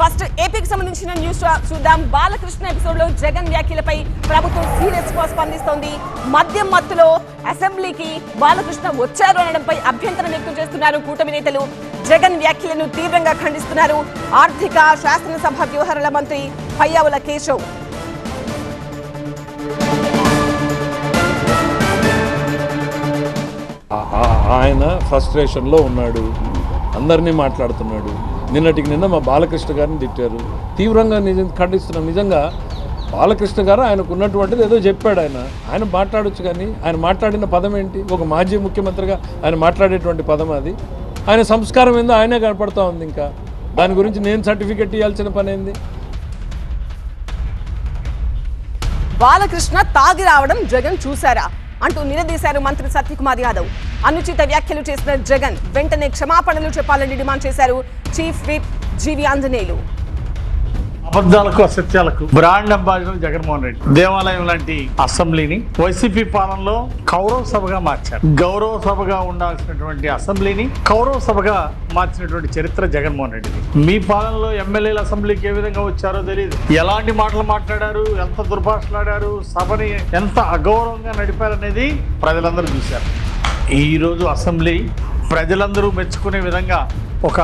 First ఏపీకి సంబంధించిన news చూద్దాం. బాలకృష్ణ ఎపిసోడ్లో జగన్ వ్యాఖ్యలపై ప్రభుత్వం సీరియస్గా స్పందిస్తోంది. మద్యం మత్తులో అసెంబ్లీకి బాలకృష్ణ వచ్చారు అనడంపై అభ్యంతరం వ్యక్తం చేస్తున్నారు కూటమి నేతలు. జగన్ వ్యాఖ్యలను తీవ్రంగా ఖండిస్తున్నారు ఆర్థిక శాసనసభ వ్యవహారాల మంత్రి పయ్యావుల కేశవ్. ఆయన ఫ్రస్ట్రేషన్లో ఉన్నాడు. అందరినీ మాట్లాడుతున్నాడు. నిన్నటికి నిన్న మా బాలకృష్ణ గారిని తిట్టారు. తీవ్రంగా నిజం ఖండిస్తున్నాం. నిజంగా బాలకృష్ణ గారు ఆయనకు ఉన్నటువంటిది ఏదో చెప్పాడు ఆయన. ఆయన మాట్లాడొచ్చు కానీ ఆయన మాట్లాడిన పదం ఏంటి? ఒక మాజీ ముఖ్యమంత్రిగా ఆయన మాట్లాడేటువంటి పదం అది. ఆయన సంస్కారం ఏందో ఆయనే కనపడతా ఉంది ఇంకా. దాని గురించి నేను సర్టిఫికెట్ ఇవ్వాల్సిన పని ఏంది? బాలకృష్ణ తాగి రావడం జగన్ చూశారా? అంటూ నిలదీశారు మంత్రి సత్యకుమార్ యాదవ్. అనుచిత వ్యాఖ్యలు చేసిన జగన్ వెంటనే క్షమాపణలు చెప్పాలని డిమాండ్ చేశారు చీఫ్ విప్ జీవి ఆంజనేయులు. అబద్ధాలకు అసత్యాలకు బ్రాండ్ అంబాసిడర్ జగన్మోహన్ రెడ్డి దేవాలయం లాంటి అసెంబ్లీని వైసీపీ పాలనలో కౌరవ సభగా మార్చారు. గౌరవ సభగా ఉండాల్సినటువంటి అసెంబ్లీని కౌరవ సభగా మార్చినటువంటి చరిత్ర జగన్మోహన్ రెడ్డిది. మీ పాలనలో ఎమ్మెల్యేల అసెంబ్లీకి ఏ విధంగా వచ్చారో తెలియదు ఎలాంటి మాటలు మాట్లాడారు? ఎంత దుర్భాషలాడారు? సభని ఎంత అగౌరవంగా నడిపారనేది ప్రజలందరూ చూశారు. ఈరోజు అసెంబ్లీ ప్రజలందరూ మెచ్చుకునే విధంగా ఒక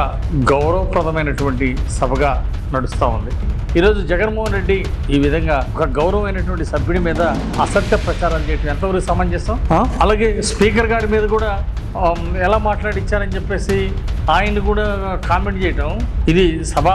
గౌరవప్రదమైనటువంటి సభగా నడుస్తూ ఉంది. ఈరోజు జగన్మోహన్ రెడ్డి ఈ విధంగా ఒక గౌరవమైనటువంటి సభ్యుడి మీద అసత్య ప్రచారం చేయడం ఎంతవరకు సమంజసం? అలాగే స్పీకర్ గారి మీద కూడా ఎలా మాట్లాడించారని చెప్పేసి ఆయన్ని కూడా కామెంట్ చేయటం ఇది సభ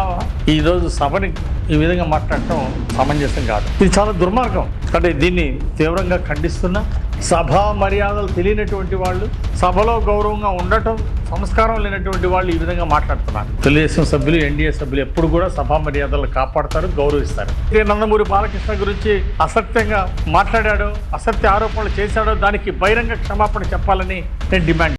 ఈరోజు సభని ఈ విధంగా మాట్లాడటం సమంజసం కాదు. ఇది చాలా దుర్మార్గం. అంటే దీన్ని తీవ్రంగా ఖండిస్తున్నా సభా మర్యాదలు తెలియనటువంటి వాళ్ళు సభలో గౌరవంగా ఉండటం సంస్కారం లేనటువంటి వాళ్ళు ఈ విధంగా మాట్లాడుతున్నారు. తెలుగుదేశం సభ్యులు ఎన్డీఏ సభ్యులు ఎప్పుడు కూడా సభా మర్యాదలు కాపాడతారు గౌరవిస్తారు. నందమూరి బాలకృష్ణ గురించి అసత్యంగా మాట్లాడాడో అసత్య ఆరోపణలు చేశాడో దానికి బహిరంగ క్షమాపణ చెప్పాలని నేను డిమాండ్